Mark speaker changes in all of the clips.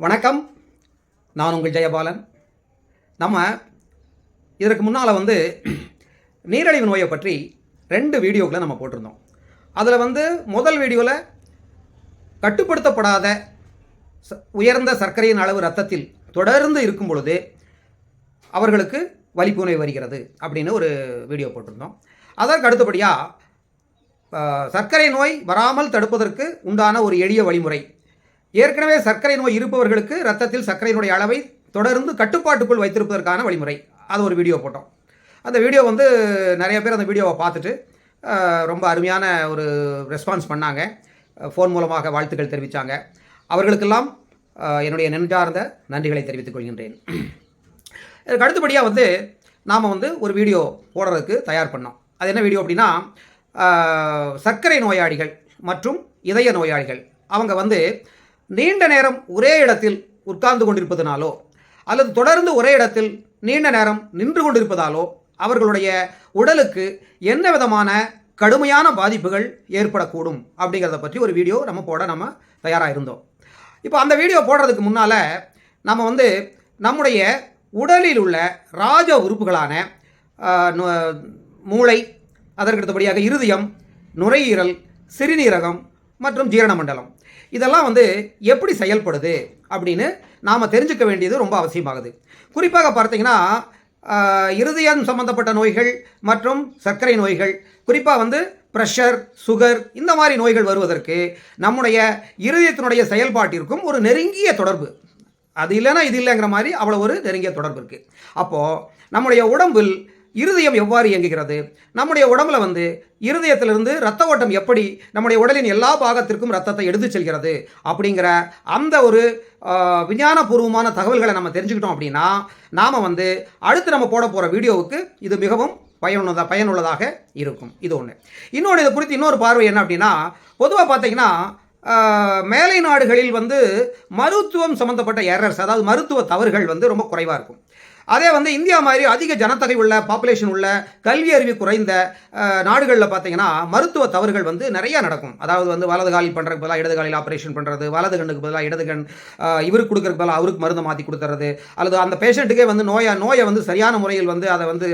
Speaker 1: வணக்கம். நான் உங்கள் ஜெயபாலன். நம்ம இதற்கு முன்னால் வந்து நீரிழிவு நோயை பற்றி ரெண்டு வீடியோக்களை நம்ம போட்டிருந்தோம். அதில் வந்து முதல் வீடியோவில் கட்டுப்படுத்தப்படாத ச- உயர்ந்த சர்க்கரையின் அளவு ரத்தத்தில் தொடர்ந்து இருக்கும் பொழுது அவர்களுக்கு வலிப்புணை வருகிறது அப்படின்னு ஒரு வீடியோ போட்டிருந்தோம். அதற்கு அடுத்தபடியாக சர்க்கரை நோய் வராமல் தடுப்பதற்கு உண்டான ஒரு எளிய வழிமுறை ஏற்கனவே சர்க்கரை நோய் இருப்பவர்களுக்கு ரத்தத்தில் சர்க்கரையினுடைய அளவை தொடர்ந்து கட்டுப்பாட்டுக்குள் வைத்திருப்பதற்கான வழிமுறை. அது ஒரு வீடியோ போட்டோம். அந்த வீடியோ வந்து நிறைய பேர் அந்த வீடியோவை பார்த்துட்டு ரொம்ப அருமையான ஒரு ரெஸ்பான்ஸ் பண்ணாங்க. ஃபோன் மூலமாக வாழ்த்துக்கள் தெரிவித்தாங்க அவர்களுக்கெல்லாம் என்னுடைய நெஞ்சார்ந்த நன்றிகளை தெரிவித்துக் கொள்கின்றேன். இதுக்கு அடுத்தபடியாக வந்து நாம் வந்து ஒரு வீடியோ போடுறதுக்கு தயார் பண்ணோம். அது என்ன வீடியோ அப்படின்னா சர்க்கரை நோயாளிகள் மற்றும் இதய நோயாளிகள். அவங்க வந்து நீண்ட நேரம் ஒரே இடத்தில் உட்கார்ந்து கொண்டிருப்பதனாலோ அல்லது தொடர்ந்து ஒரே இடத்தில் நீண்ட நேரம் நின்று கொண்டிருப்பதாலோ அவர்களுடைய உடலுக்கு என்ன விதமான கடுமையான பாதிப்புகள் ஏற்படக்கூடும் அப்படிங்கிறத பற்றி ஒரு வீடியோ நம்ம போட நம்ம தயாராக இருந்தோம். இப்போ அந்த வீடியோ போடுறதுக்கு முன்னால் நம்ம வந்து நம்முடைய உடலில் உள்ள ராஜ உறுப்புகளான மூளை அதற்கு அடுத்தபடியாக இருதயம் நுரையீரல் சிறுநீரகம் மற்றும் ஜீரண மண்டலம். இதெல்லாம் வந்து எப்படி செயல்படுது அப்படின்னு நாம் தெரிஞ்சுக்க வேண்டியது ரொம்ப அவசியமாகுது. குறிப்பாக பார்த்தீங்கன்னா இருதயம் சம்பந்தப்பட்ட நோய்கள் மற்றும் சர்க்கரை நோய்கள் குறிப்பாக வந்து ப்ரெஷர் சுகர் இந்த மாதிரி நோய்கள் வருவதற்கு நம்முடைய இருதயத்தினுடைய செயல்பாட்டிற்கும் ஒரு நெருங்கிய தொடர்பு. அது இல்லைன்னா இது இல்லைங்கிற மாதிரி அவ்வளோ ஒரு நெருங்கிய தொடர்பு இருக்குது அப்போது நம்முடைய உடம்பில் இருதயம் எவ்வாறு இயங்குகிறது? நம்முடைய உடம்புல வந்து இருதயத்திலிருந்து ரத்த ஓட்டம் எப்படி நம்முடைய உடலின் எல்லா பாகத்திற்கும் ரத்தத்தை எடுத்து செல்கிறது? அப்படிங்கிற அந்த ஒரு விஞ்ஞானபூர்வமான தகவல்களை நம்ம தெரிஞ்சுக்கிட்டோம் அப்படின்னா நாம் வந்து அடுத்து நம்ம போட போகிற வீடியோவுக்கு இது மிகவும் பயனுள்ளதாக பயனுள்ளதாக இருக்கும். இது ஒன்று இன்னொன்று இது குறித்து இன்னொரு பார்வை என்ன அப்படின்னா பொதுவாக பார்த்தீங்கன்னா மேலை நாடுகளில் வந்து மருத்துவம் சம்மந்தப்பட்ட எரர்ஸ் அதாவது மருத்துவ தவறுகள் வந்து ரொம்ப குறைவாக இருக்கும். அதே வந்து இந்தியா மாதிரி அதிக ஜனத்தொகை உள்ள பாப்புலேஷன் உள்ள கல்வி அறிவு குறைந்த நாடுகளில் பார்த்தீங்கன்னா மருத்துவ தவறுகள் வந்து நிறைய நடக்கும். அதாவது வந்து வலது காலில் பண்ணுறதுக்கு பதிலாக இடது காலில் ஆப்ரேஷன் பண்ணுறது வலது கண்ணுக்கு பதிலாக இடது கண் இவருக்கு கொடுக்கறதுக்கு பதிலாக அவருக்கு மருந்து மாற்றி கொடுத்துறது அல்லது அந்த பேஷண்ட்டுக்கே வந்து நோயை நோயை வந்து சரியான முறையில் வந்து அதை வந்து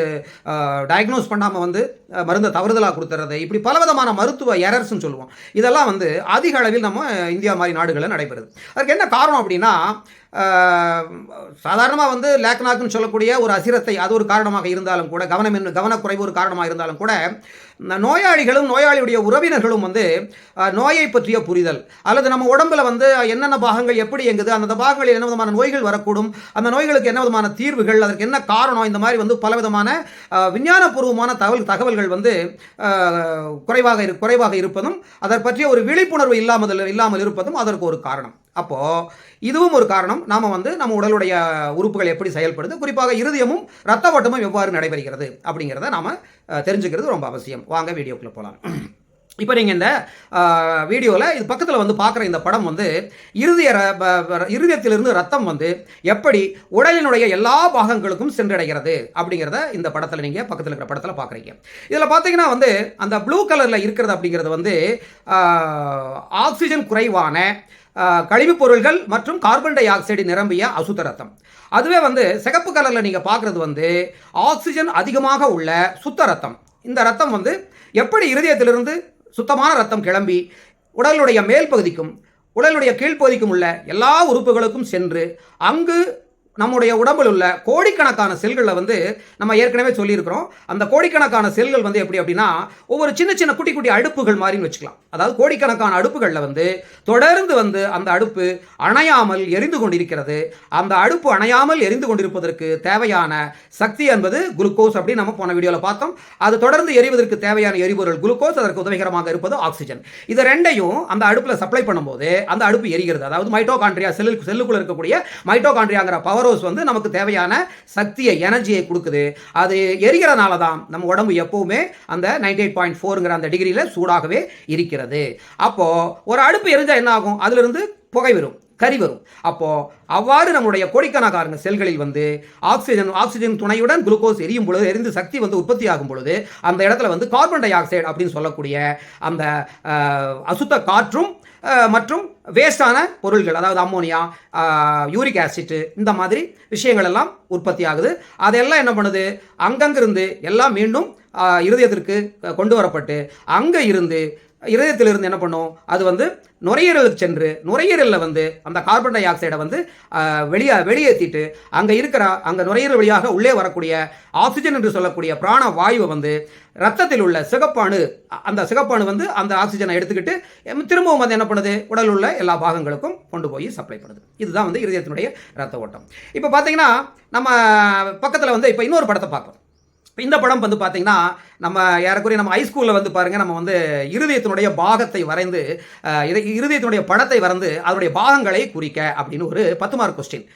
Speaker 1: டயக்னோஸ் பண்ணாமல் வந்து மருந்தை தவறுதலாக கொடுத்துறது இப்படி பலவிதமான மருத்துவ எரர்ஸ்ன்னு சொல்லுவோம். இதெல்லாம் வந்து அதிக அளவில் நம்ம இந்தியா மாதிரி நாடுகளில் நடைபெறுது. அதுக்கு என்ன காரணம் அப்படின்னா சாதாரணமாக வந்து லேக்னாக்குன்னு சொல்லக்கூடிய ஒரு அசிரத்தை அது ஒரு காரணமாக இருந்தாலும் கூட கவனம் என்ன கவனக்குறைவு ஒரு காரணமாக இருந்தாலும் கூட நோயாளிகளும் நோயாளியுடைய உறவினர்களும் வந்து நோயை பற்றிய புரிதல் அல்லது நம்ம உடம்புல வந்து என்னென்ன பாகங்கள் எப்படி எங்குது அந்த பாகங்களில் என்ன விதமான நோய்கள் வரக்கூடும் அந்த நோய்களுக்கு என்ன விதமான தீர்வுகள் அதற்கு என்ன காரணம் இந்த மாதிரி வந்து பலவிதமான விஞ்ஞானபூர்வமான தகவல் தகவல்கள் வந்து குறைவாக குறைவாக இருப்பதும் அதை பற்றிய ஒரு விழிப்புணர்வு இல்லாமல் இல்லாமல் இருப்பதும் அதற்கு ஒரு காரணம். அப்போது இதுவும் ஒரு காரணம். நாம் வந்து நம்ம உடலுடைய உறுப்புகள் எப்படி செயல்படுது? குறிப்பாக இருதயமும் ரத்த ஓட்டமும் எவ்வாறு நடைபெறுகிறது? அப்படிங்கிறத நாம் தெரிஞ்சுக்கிறது ரொம்ப அவசியம். வாங்க வீடியோக்குள்ளே போகலாம் இப்போ நீங்கள் இந்த வீடியோவில் இது பக்கத்தில் வந்து பார்க்குற இந்த படம் வந்து இருதய இருதயத்திலிருந்து ரத்தம் வந்து எப்படி உடலினுடைய எல்லா பாகங்களுக்கும் சென்றடைகிறது? அப்படிங்கிறத இந்த படத்தில் நீங்கள் பக்கத்தில் இருக்கிற படத்தில் பார்க்குறீங்க இதில் பார்த்தீங்கன்னா வந்து அந்த ப்ளூ கலரில் இருக்கிறது அப்படிங்கிறது வந்து ஆக்சிஜன் குறைவான கழிவுப் பொருள்கள் மற்றும் கார்பன் டை ஆக்சைடு நிரம்பிய அசுத்த ரத்தம். அதுவே வந்து சிகப்பு கலரில் நீங்கள் பார்க்குறது வந்து ஆக்சிஜன் அதிகமாக உள்ள சுத்த ரத்தம். இந்த ரத்தம் வந்து எப்படி இருதயத்திலிருந்து சுத்தமான ரத்தம் கிளம்பி உடலுடைய மேல் பகுதிக்கும் உடலுடைய கீழ்ப்பகுதிக்கும் உள்ள எல்லா உறுப்புகளுக்கும் சென்று அங்கு நம்முடைய உடம்பில் உள்ள கோடிக்கணக்கான செல்களில் வந்து நம்ம ஏற்கனவே சொல்லியிருக்கிறோம். அந்த கோடிக்கணக்கான செல்கள் வந்து எப்படி அப்படின்னா ஒவ்வொரு சின்ன சின்ன குட்டி குட்டி அடுப்புகள் மாதிரின்னு வச்சுக்கலாம். அதாவது கோடிக்கணக்கான அடுப்புகளில் வந்து தொடர்ந்து வந்து அந்த அடுப்பு அணையாமல் எரிந்து கொண்டிருக்கிறது. அந்த அடுப்பு அணையாமல் எரிந்து கொண்டிருப்பதற்கு தேவையான சக்தி என்பது குளுக்கோஸ் அப்படின்னு நம்ம போன வீடியோவில் பார்த்தோம். அது தொடர்ந்து எரிவதற்கு தேவையான எரிபொருள் குளுக்கோஸ் அதற்கு உதவிகரமாக இருப்பது ஆக்சிஜன். இது ரெண்டையும் அந்த அடுப்பில் சப்ளை பண்ணும்போது அந்த அடுப்பு எரிகிறது. அதாவது மைட்டோகாண்ட்ரியா செல்லு செல்லுக்குள்ள இருக்கக்கூடிய மைட்டோகாண்ட்ரியாங்கிற பவரோஸ் வந்து நமக்கு தேவையான சக்தியை எனர்ஜியை கொடுக்குது. அது எரிகிறனால தான் நம்ம உடம்பு எப்பவுமே அந்த நைன்டி எயிட் பாயிண்ட் ஃபோருங்கிற அந்த டிகிரியில் சூடாகவே இருக்கிறது. அப்போ ஒரு அடுப்பு எரிஞ்சா என்ன ஆகும்? அதிலிருந்து புகை வரும். கறி வரும். அப்போ அவ்வாறு நம்முடைய கோடிக்கணக்கான செல்களில் வந்து ஆக்சிஜன் ஆக்சிஜன் துணையுடன் குளுக்கோஸ் எரியும் பொழுது எரிந்து சக்தி வந்து உற்பத்தி ஆகும் பொழுது அந்த இடத்துல வந்து கார்பன் டை ஆக்சைடு அப்படின்னு சொல்லக்கூடிய அந்த அசுத்த காற்றும் மற்றும் வேஸ்டான பொருள்கள் அதாவது அம்மோனியா யூரிக் ஆசிட்டு இந்த மாதிரி விஷயங்கள் எல்லாம் உற்பத்தி ஆகுது அதெல்லாம் என்ன பண்ணுது? அங்கங்கிருந்து எல்லாம் மீண்டும் இருதயத்திற்கு கொண்டு வரப்பட்டு அங்கே இருந்து இருதயத்திலிருந்து என்ன பண்ணும்? அது வந்து நுரையீரலுக்கு சென்று நுரையீரலில் வந்து அந்த கார்பன் டை ஆக்சைடை வந்து வெளியே வெளியேற்றிட்டு அங்கே இருக்கிற அங்கே நுரையீரல் வழியாக உள்ளே வரக்கூடிய ஆக்சிஜன் என்று சொல்லக்கூடிய பிராண வாயுவை வந்து ரத்தத்தில் உள்ள சிகப்பானு அந்த சிகப்பானு வந்து அந்த ஆக்சிஜனை எடுத்துக்கிட்டு திரும்பவும் வந்து என்ன பண்ணுது? உடல் உள்ள எல்லா பாகங்களுக்கும் கொண்டு போய் சப்ளை பண்ணுது. இதுதான் வந்து இருதயத்தினுடைய ரத்த ஓட்டம். இப்போ பார்த்தீங்கன்னா நம்ம பக்கத்தில் வந்து இப்போ இன்னொரு படத்தை பார்ப்போம் இப்போ இந்த படம் வந்து பார்த்தீங்கன்னா நம்ம ஏறக்குறைய நம்ம ஹைஸ்கூலில் வந்து பாருங்கள் நம்ம வந்து இருதயத்தினுடைய பாகத்தை வரைந்து இதை இருதயத்தினுடைய படத்தை வரைந்து அதனுடைய பாகங்களை குறிக்க அப்படின்னு ஒரு பத்து மார்க் கொஸ்டின்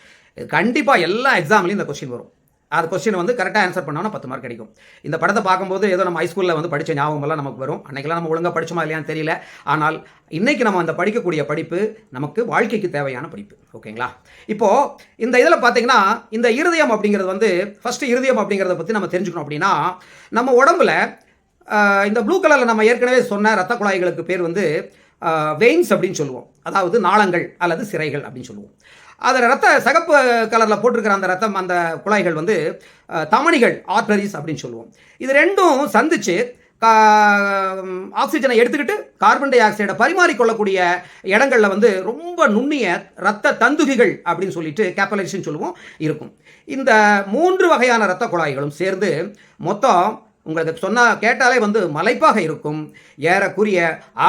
Speaker 1: கண்டிப்பாக எல்லா எக்ஸாம்லையும் இந்த கொஸ்டின் வரும். அது கொஸ்டின் வந்து கரெக்டாக ஆன்சர் பண்ணோம்னா பத்து மார்க் கிடைக்கும். இந்த படத்தை பார்க்கும்போது ஏதோ நம்ம ஹைஸ்கூலில் வந்து படித்த ஞாபகமெல்லாம் நமக்கு வரும். அன்னைக்கெல்லாம் நம்ம ஒழுங்காக படிச்சோமா இல்லையான்னு தெரியல. ஆனால் இன்றைக்கி நம்ம அந்த படிக்கக்கூடிய படிப்பு நமக்கு வாழ்க்கைக்கு தேவையான படிப்பு. ஓகேங்களா? இப்போது இந்த இதில் பார்த்தீங்கன்னா இந்த இருதயம் அப்படிங்கிறது வந்து ஃபஸ்ட்டு இருதயம் அப்படிங்கிறத பற்றி நம்ம தெரிஞ்சுக்கணும் அப்படின்னா நம்ம உடம்புல இந்த ப்ளூ கலரில் நம்ம ஏற்கனவே சொன்ன ரத்த குழாய்களுக்கு பேர் வந்து வெயின்ஸ் அப்படின்னு சொல்லுவோம். அதாவது நாளங்கள் அல்லது சிறைகள் அப்படின்னு சொல்லுவோம். அதில் ரத்த சகப்பு கலரில் போட்டிருக்கிற அந்த ரத்தம் அந்த குழாய்கள் வந்து தமணிகள் ஆர்டரிஸ் அப்படின்னு சொல்லுவோம். இது ரெண்டும் சந்திச்சு ஆக்சிஜனை எடுத்துக்கிட்டு கார்பன் டை ஆக்சைடை பரிமாறிக்கொள்ளக்கூடிய இடங்களில் வந்து ரொம்ப நுண்ணிய ரத்த தந்துகிகள் அப்படின்னு சொல்லிட்டு கேப்பலைசேஷன் சொல்லுவோம் இருக்கும். இந்த மூன்று வகையான ரத்த குழாய்களும் சேர்ந்து மொத்தம் உங்களுக்கு சொன்னால் கேட்டாலே வந்து மலைப்பாக இருக்கும். ஏறக்குரிய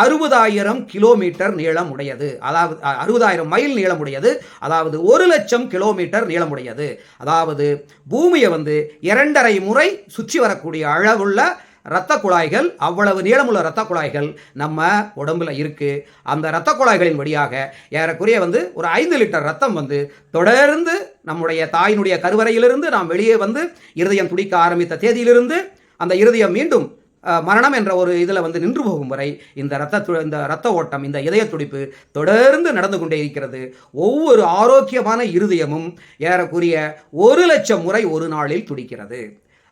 Speaker 1: அறுபதாயிரம் கிலோமீட்டர் நீளம் உடையது. அதாவது அறுபதாயிரம் மைல் நீளம் உடையது. அதாவது ஒரு லட்சம் கிலோமீட்டர் நீளம் உடையது. அதாவது பூமியை வந்து இரண்டரை முறை சுற்றி வரக்கூடிய அளவுள்ள இரத்த குழாய்கள் அவ்வளவு நீளமுள்ள இரத்த குழாய்கள் நம்ம உடம்புல இருக்குது அந்த இரத்த குழாய்களின் வழியாக ஏறக்குறைய வந்து ஒரு ஐந்து லிட்டர் ரத்தம் வந்து தொடர்ந்து நம்முடைய தாயினுடைய கருவறையிலிருந்து நாம் வெளியே வந்து இருதயம் துடிக்க ஆரம்பித்த தேதியிலிருந்து அந்த இருதயம் மீண்டும் மரணம் என்ற ஒரு இதில் வந்து நின்று போகும் வரை இந்த ரத்த து- இந்த ரத்த ஓட்டம் இந்த இதய துடிப்பு தொடர்ந்து நடந்து கொண்டே இருக்கிறது. ஒவ்வொரு ஆரோக்கியமான இருதயமும் ஏறக்குரிய ஒரு லட்சம் முறை ஒரு நாளில் துடிக்கிறது.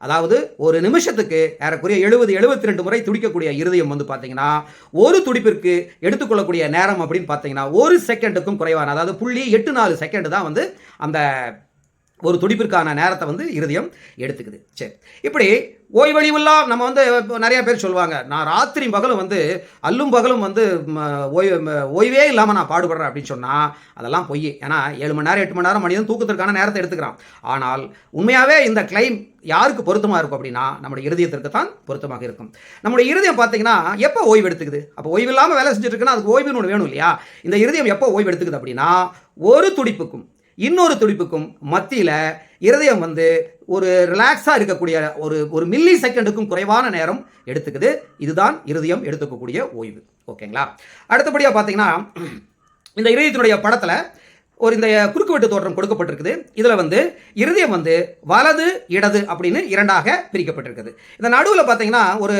Speaker 1: அதாவது ஒரு நிமிஷத்துக்கு ஏறக்குறைய எழுபது எழுபத்தி ரெண்டு முறை துடிக்கக்கூடிய இருதயம் வந்து பார்த்தீங்கன்னா ஒரு துடிப்பிற்கு எடுத்துக்கொள்ளக்கூடிய நேரம் அப்படின்னு பார்த்தீங்கன்னா ஒரு செகண்டுக்கும் குறைவான அதாவது புள்ளி எட்டு நாலு செகண்டு தான் வந்து அந்த ஒரு துடிப்பிற்கான நேரத்தை வந்து இருதயம் எடுத்துக்குது. சரி. இப்படி ஓய்வழிவெல்லாம் நம்ம வந்து இப்போ நிறைய பேர் சொல்லுவாங்க. நான் ராத்திரி பகலும் வந்து அல்லும் பகலும் வந்து ஓய்வு ஓய்வே இல்லாமல் நான் பாடுபடுறேன் அப்படின்னு சொன்னால் அதெல்லாம் பொய். ஏன்னா ஏழு மணி நேரம் எட்டு மணி நேரம் மனிதன் தூக்கத்திற்கான நேரத்தை எடுத்துக்கிறான். ஆனால் உண்மையாகவே இந்த கிளைம் யாருக்கு பொருத்தமாக இருக்கும் அப்படின்னா நம்முடைய இருதயத்திற்கு தான் பொருத்தமாக இருக்கும். நம்முடைய இருதயம் பார்த்தீங்கன்னா எப்போ ஓய்வு எடுத்துக்குது? அப்போ ஓய்வு இல்லாமல் வேலை செஞ்சுட்டு இருக்குன்னா அதுக்கு ஓய்வுன்னு ஒன்று வேணும் இல்லையா? இந்த இருதயம் எப்போ ஓய்வு எடுத்துக்குது அப்படின்னா ஒரு துடிப்புக்கும் இன்னொரு துடிப்புக்கும் மத்தியில் இருதயம் வந்து ஒரு ரிலாக்ஸாக இருக்கக்கூடிய ஒரு ஒரு மில்லி செகண்டுக்கும் குறைவான நேரம் எடுத்துக்குது. இதுதான் இருதயம் எடுத்துக்கக்கூடிய ஓய்வு. ஓகேங்களா? அடுத்தபடியாக பார்த்தீங்கன்னா இந்த இருதயத்தினுடைய படத்தில் ஒரு இந்த குறுக்குவெட்டு தோற்றம் கொடுக்கப்பட்டிருக்குது. இதில் வந்து இருதயம் வந்து வலது இடது அப்படின்னு இரண்டாக பிரிக்கப்பட்டிருக்குது. இந்த நடுவில் பார்த்தீங்கன்னா ஒரு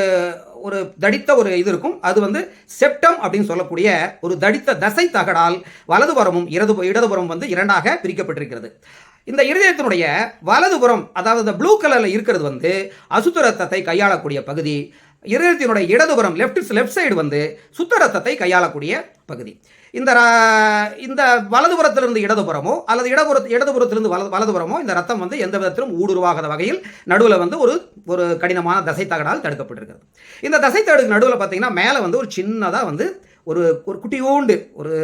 Speaker 1: ஒரு தடித்த ஒரு இது இருக்கும். அது வந்து செப்டம் அப்படின்னு சொல்லக்கூடிய ஒரு தடித்த தசை தகடால் வலதுபுறமும் இடது இடதுபுறம் வந்து இரண்டாக பிரிக்கப்பட்டிருக்கிறது. இந்த இருதயத்தினுடைய வலதுபுறம் அதாவது இந்த ப்ளூ கலரில் இருக்கிறது வந்து அசுத்த ரத்தத்தை கையாளக்கூடிய பகுதி இருதயத்தினுடைய இடதுபுறம் லெஃப்ட் லெஃப்ட் சைடு வந்து சுத்த ரத்தத்தை கையாளக்கூடிய பகுதி. இந்த ர- இந்த வலதுபுறத்திலிருந்து இடதுபுறமோ அல்லது இடபுற இடதுபுறத்திலிருந்து வலது வலதுபுறமோ இந்த ரத்தம் வந்து எந்த விதத்திலும் ஊடுருவாகாத வகையில் நடுவில் வந்து ஒரு ஒரு கடினமான தசை தகடால் தடுக்கப்பட்டிருக்கிறது. இந்த தசை தடுக்கு நடுவில் பார்த்தீங்கன்னா மேலே வந்து ஒரு சின்னதாக வந்து ஒரு ஒரு குட்டியோண்டு ஒரு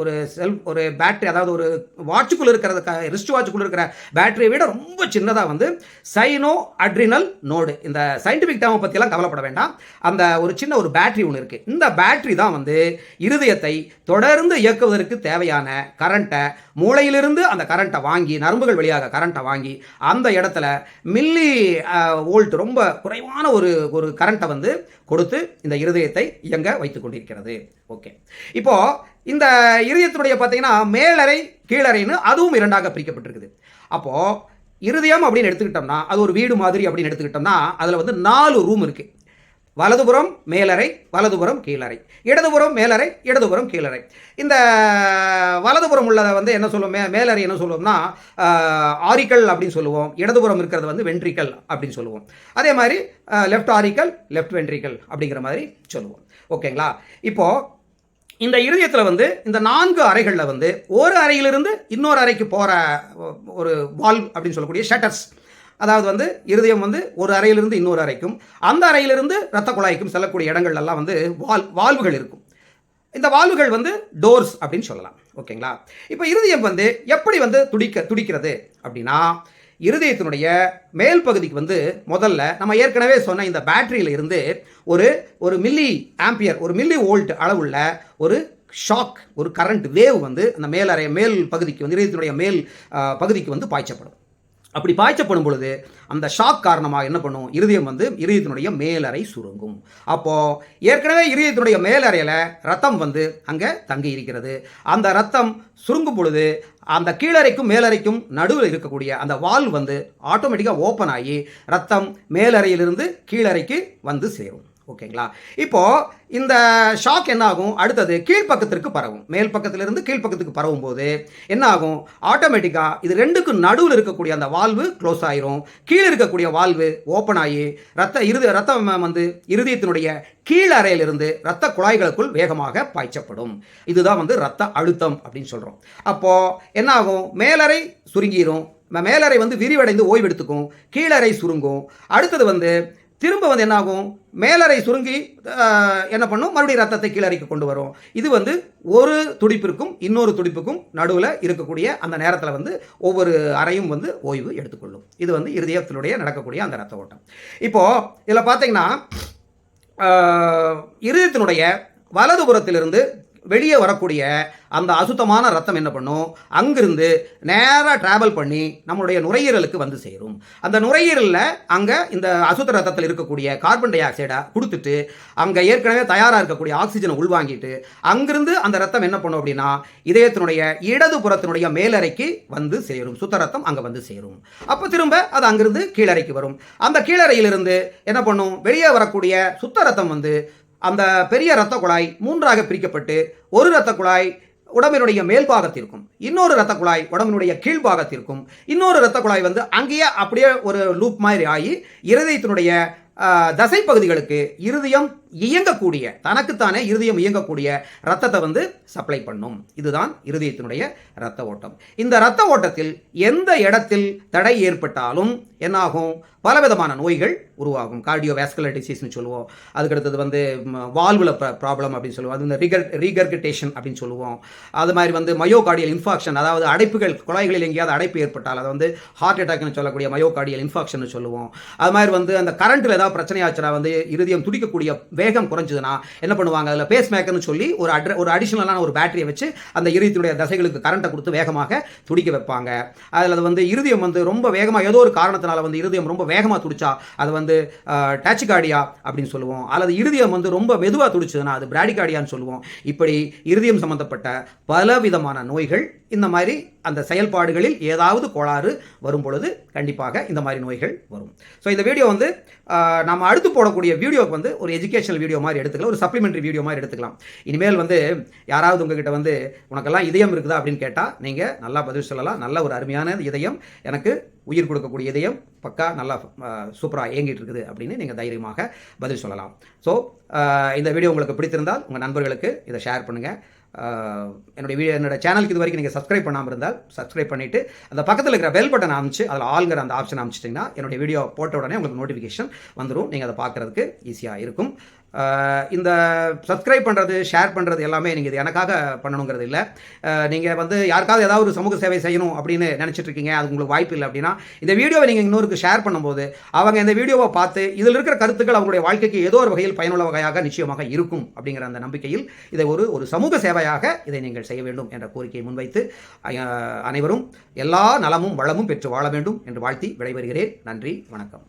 Speaker 1: ஒரு செல் ஒரு பேட்ரி அதாவது ஒரு வாட்சுக்குள்ளே இருக்கிறது ரிஸ்ட் வாட்சுக்குள்ளே இருக்கிற பேட்டரியை விட ரொம்ப சின்னதாக வந்து சைனோ அட்ரினல் நோடு இந்த சயின்டிஃபிக் டேமை பற்றியெல்லாம் கவலைப்பட வேண்டாம். அந்த ஒரு சின்ன ஒரு பேட்டரி ஒன்று இருக்குது இந்த பேட்டரி தான் வந்து இருதயத்தை தொடர்ந்து இயக்குவதற்கு தேவையான கரண்ட்டை மூளையிலிருந்து அந்த கரண்ட்டை வாங்கி நரம்புகள் வழியாக கரண்ட்டை வாங்கி அந்த இடத்துல மில்லி வோல்ட் ரொம்ப குறைவான ஒரு ஒரு கரண்ட்டை வந்து கொடுத்து இந்த இருதயத்தை இயங்க வைத்துக் கொண்டிருக்கிறது. ஓகே இப்போ இந்த இருதயத்தினுடைய பார்த்தீங்கன்னா மேலறை கீழறைன்னு அதுவும் இரண்டாக பிரிக்கப்பட்டிருக்குது. அப்போ இருதயம் அப்படின்னு எடுத்துக்கிட்டோம்னா அது ஒரு வீடு மாதிரி அப்படின்னு எடுத்துக்கிட்டோம்னா அதில் வந்து நாலு ரூம் இருக்குது வலதுபுறம் மேலறை வலதுபுறம் கீழறை. இடதுபுறம் மேலறை இடதுபுறம் கீழறை. இந்த வலதுபுறம் உள்ளதை வந்து என்ன சொல்லுவோம்? மே மேலறை என்ன சொல்லுவோம்னா ஆரிக்கல் அப்படின்னு சொல்லுவோம். இடதுபுறம் இருக்கிறது வந்து வென்ட்ரிக்கல் அப்படின்னு சொல்லுவோம். அதே மாதிரி லெஃப்ட் ஆரிக்கல் லெஃப்ட் வென்ட்ரிக்கல் அப்படிங்கிற மாதிரி சொல்லுவோம். ஓகேங்களா இப்போது இந்த இருதயத்தில் வந்து இந்த நான்கு அறைகளில் வந்து ஒரு அறையிலிருந்து இன்னொரு அறைக்கு போகிற ஒரு வால்வ் அப்படின்னு சொல்லக்கூடிய ஷட்டர்ஸ் அதாவது வந்து இருதயம் வந்து ஒரு அறையிலிருந்து இன்னொரு அறைக்கும் அந்த அறையிலிருந்து இரத்த குழாய்க்கும் செல்லக்கூடிய இடங்கள்லாம் வந்து வால் வால்வுகள் இருக்கும். இந்த வால்வுகள் வந்து டோர்ஸ் அப்படின்னு சொல்லலாம். ஓகேங்களா? இப்போ இருதயம் வந்து எப்படி வந்து துடிக்க துடிக்கிறது அப்படின்னா இருதயத்தினுடைய மேல் பகுதிக்கு வந்து முதல்ல நம்ம ஏற்கனவே சொன்ன இந்த பேட்டரியில் இருந்து ஒரு ஒரு மில்லி ஆம்பியர் ஒரு மில்லி வோல்ட் அளவுள்ள ஒரு ஷாக் ஒரு கரண்ட் வேவ் வந்து அந்த மேல் மேல் பகுதிக்கு வந்து இருதயத்தினுடைய மேல் பகுதிக்கு வந்து பாய்ச்சப்படும். அப்படி பாய்ச்சப்படும் பொழுது அந்த ஷாக் காரணமாக என்ன பண்ணும்? இருதயம் வந்து இருதயத்தினுடைய மேலறை சுருங்கும். அப்போது ஏற்கனவே இருதயத்தினுடைய மேலறையில் ரத்தம் வந்து அங்கே தங்கி இருக்கிறது அந்த ரத்தம் சுருங்கும் பொழுது அந்த கீழறைக்கும் மேலறைக்கும் நடுவில் இருக்கக்கூடிய அந்த வால் வந்து ஆட்டோமேட்டிக்காக ஓப்பன் ஆகி ரத்தம் மேலறையிலிருந்து கீழறைக்கு வந்து சேரும். ஓகேங்களா? இப்போ இந்த ஷாக் என்ன ஆகும் அடுத்தது கீழ்ப்பக்கத்திற்கு பரவும். மேல் பக்கத்திலிருந்து கீழ்ப்பக்கத்துக்கு பரவும் போது என்ன ஆகும் ஆட்டோமேட்டிக்காக இது ரெண்டுக்கும் நடுவில் இருக்கக்கூடிய அந்த வால்வு க்ளோஸ் ஆயிரும். கீழே இருக்கக்கூடிய வால்வு ஓப்பன் ஆகி ரத்த இறுதி ரத்தம் வந்து இருதயத்தினுடைய கீழறையிலிருந்து ரத்த குழாய்களுக்குள் வேகமாக பாய்ச்சப்படும். இதுதான் வந்து ரத்த அழுத்தம் அப்படின்னு சொல்கிறோம் அப்போது என்ன ஆகும் மேலறை சுருங்கிரும். மேலறை வந்து விரிவடைந்து ஓய்வெடுத்துக்கும். கீழறை சுருங்கும். அடுத்தது வந்து திரும்ப வந்து என்னாகும்? மேலறை சுருங்கி என்ன பண்ணும்? மறுபடியும் ரத்தத்தை கீழறைக்கு கொண்டு வரும். இது வந்து ஒரு துடிப்பிற்கும் இன்னொரு துடிப்புக்கும் நடுவில் இருக்கக்கூடிய அந்த நேரத்தில் வந்து ஒவ்வொரு அறையும் வந்து ஓய்வு எடுத்துக்கொள்ளும். இது வந்து இருதயத்தினுடைய நடக்கக்கூடிய அந்த ரத்த ஓட்டம். இப்போது இதில் பார்த்தீங்கன்னா இருதயத்தினுடைய வலதுபுறத்திலிருந்து வெளியே வரக்கூடிய அந்த அசுத்தமான ரத்தம் என்ன பண்ணும்? அங்கிருந்து நேராக ட்ராவல் பண்ணி நம்மளுடைய நுரையீரலுக்கு வந்து சேரும். அந்த நுரையீரலில் அங்கே இந்த அசுத்த ரத்தத்தில் இருக்கக்கூடிய கார்பன் டை ஆக்சைடை கொடுத்துட்டு அங்கே ஏற்கனவே தயாராக இருக்கக்கூடிய ஆக்சிஜனை உள்வாங்கிட்டு அங்கிருந்து அந்த ரத்தம் என்ன பண்ணும் அப்படின்னா இதயத்தினுடைய இடது புறத்தினுடைய மேலறைக்கு வந்து சேரும். சுத்த ரத்தம் அங்கே வந்து சேரும். அப்போ திரும்ப அது அங்கிருந்து கீழறைக்கு வரும். அந்த கீழறையிலிருந்து என்ன பண்ணும்? வெளியே வரக்கூடிய சுத்த ரத்தம் வந்து அந்த பெரிய இரத்த குழாய் மூன்றாக பிரிக்கப்பட்டு ஒரு இரத்த குழாய் உடம்பினுடைய மேல் பாகத்திற்கும் இன்னொரு இரத்த குழாய் உடம்பினுடைய கீழ்பாகத்திற்கும் இன்னொரு இரத்த குழாய் வந்து அங்கேயே அப்படியே ஒரு லூப் மாதிரி ஆகி இருதயத்தினுடைய தசை பகுதிகளுக்கு இருதயம் இயங்கக்கூடிய தனக்குத்தானே இருதயம் இயங்கக்கூடிய ரத்தத்தை வந்து சப்ளை பண்ணும். இதுதான் இருதயத்தினுடைய இரத்த ஓட்டம். இந்த இரத்த ஓட்டத்தில் எந்த இடத்தில் தடை ஏற்பட்டாலும் என்னாகும்? பலவிதமான நோய்கள் உருவாகும். கார்டியோ வேஸ்குலர் டிசீஸ்னு சொல்லுவோம். அதுக்கடுத்தது வந்து வால்வில் ப்ராப்ளம் அப்படின்னு சொல்லுவோம். அது இந்த ரிகர் ரீகர்கிட்டேஷன் அப்படின்னு சொல்லுவோம். அது மாதிரி வந்து மயோகார்டியல் இன்ஃபாக்ஷன் அதாவது அடைப்புகள் குழாய்களில் எங்கேயாவது அடைப்பு ஏற்பட்டால் அதை வந்து ஹார்ட் அட்டாக்னு சொல்லக்கூடிய மயோகார்டியல் இன்ஃபாக்ஷன் சொல்லுவோம். அது மாதிரி வந்து அந்த கரண்ட்டில் ஏதாவது பிரச்சனை ஆச்சுன்னா வந்து இருதயம் துடிக்கக்கூடிய வேகம் குறைஞ்சதுன்னா என்ன பண்ணுவாங்க? அதில் பேஸ் மேக்கர்னு சொல்லி ஒரு அட்ர ஒரு அடிஷ்னலான ஒரு பேட்டரியை வச்சு அந்த இறுதியுடைய தசைகளுக்கு கரண்ட்டை கொடுத்து வேகமாக துடிக்க வைப்பாங்க. அதில் அது வந்து இருதயம் வந்து ரொம்ப வேகமாக ஏதோ ஒரு காரணத்தினால வந்து இருதயம் ரொம்ப வேகமாக துடிச்சா அது வந்து டேச்சிகார்டியா அப்படின்னு சொல்லுவோம். அல்லது இருதயம் வந்து ரொம்ப மெதுவாக துடிச்சதுன்னா அது பிராடிகார்டியான்னு சொல்லுவோம். இப்படி இருதயம் சம்பந்தப்பட்ட பலவிதமான நோய்கள் இந்த மாதிரி அந்த செயல்பாடுகளில் ஏதாவது கோளாறு வரும் பொழுது கண்டிப்பாக இந்த மாதிரி நோய்கள் வரும். ஸோ இந்த வீடியோ வந்து நம்ம அடுத்து போடக்கூடிய வீடியோக்கு வந்து ஒரு எஜுகேஷனல் வீடியோ மாதிரி எடுத்துக்கலாம். ஒரு சப்ளிமெண்ட்ரி வீடியோ மாதிரி எடுத்துக்கலாம். இனிமேல் வந்து யாராவது உங்ககிட்ட வந்து உனக்கெல்லாம் இதயம் இருக்குதா? அப்படின்னு கேட்டால் நீங்கள் நல்லா பதில் சொல்லலாம். நல்ல ஒரு அருமையான இதயம் எனக்கு உயிர் கொடுக்கக்கூடிய இதயம் பக்கா நல்லா சூப்பராக இயங்கிட்டு இருக்குது அப்படின்னு நீங்கள் தைரியமாக பதில் சொல்லலாம். ஸோ இந்த வீடியோ உங்களுக்கு பிடித்திருந்தால் உங்கள் நண்பர்களுக்கு இதை ஷேர் பண்ணுங்கள் என்னுடைய வீடியோ என்னோட சேனலுக்கு இது வரைக்கும் நீங்கள் சப்ஸ்கிரைப் பண்ணாமல் இருந்தால் சப்ஸ்கிரைப் பண்ணிவிட்டு அந்த பக்கத்தில் இருக்கிற பெல் பட்டன் அமைச்சு அதில் ஆளுங்கிற அந்த ஆப்ஷன் அமைச்சிட்டிங்கன்னா என்னுடைய வீடியோ போட்ட உடனே உங்களுக்கு நோட்டிஃபிகேஷன் வந்துடும் நீங்கள் அதை பார்க்குறதுக்கு ஈஸியாக இருக்கும். இந்த சப்ஸ்கிரைப் பண்ணுறது ஷேர் பண்ணுறது எல்லாமே நீங்கள் இது எனக்காக பண்ணணுங்கிறது இல்லை. நீங்கள் வந்து யாருக்காவது ஏதாவது ஒரு சமூக சேவை செய்யணும் அப்படின்னு நினச்சிட்டு இருக்கீங்க அது உங்களுக்கு வாய்ப்பு இல்லை அப்படின்னா இந்த வீடியோவை நீங்கள் இன்னொருக்கு ஷேர் பண்ணும்போது அவங்க இந்த வீடியோவை பார்த்து இதில் இருக்கிற கருத்துக்கள் அவங்களுடைய வாழ்க்கைக்கு ஏதோ ஒரு வகையில் பயனுள்ள வகையாக நிச்சயமாக இருக்கும் அப்படிங்கிற அந்த நம்பிக்கையில் இதை ஒரு ஒரு சமூக சேவையாக இதை நீங்கள் செய்ய வேண்டும் என்ற கோரிக்கையை முன்வைத்து அனைவரும் எல்லா நலமும் வளமும் பெற்று வாழ வேண்டும் என்று வாழ்த்தி விடைபெறுகிறேன். நன்றி வணக்கம்.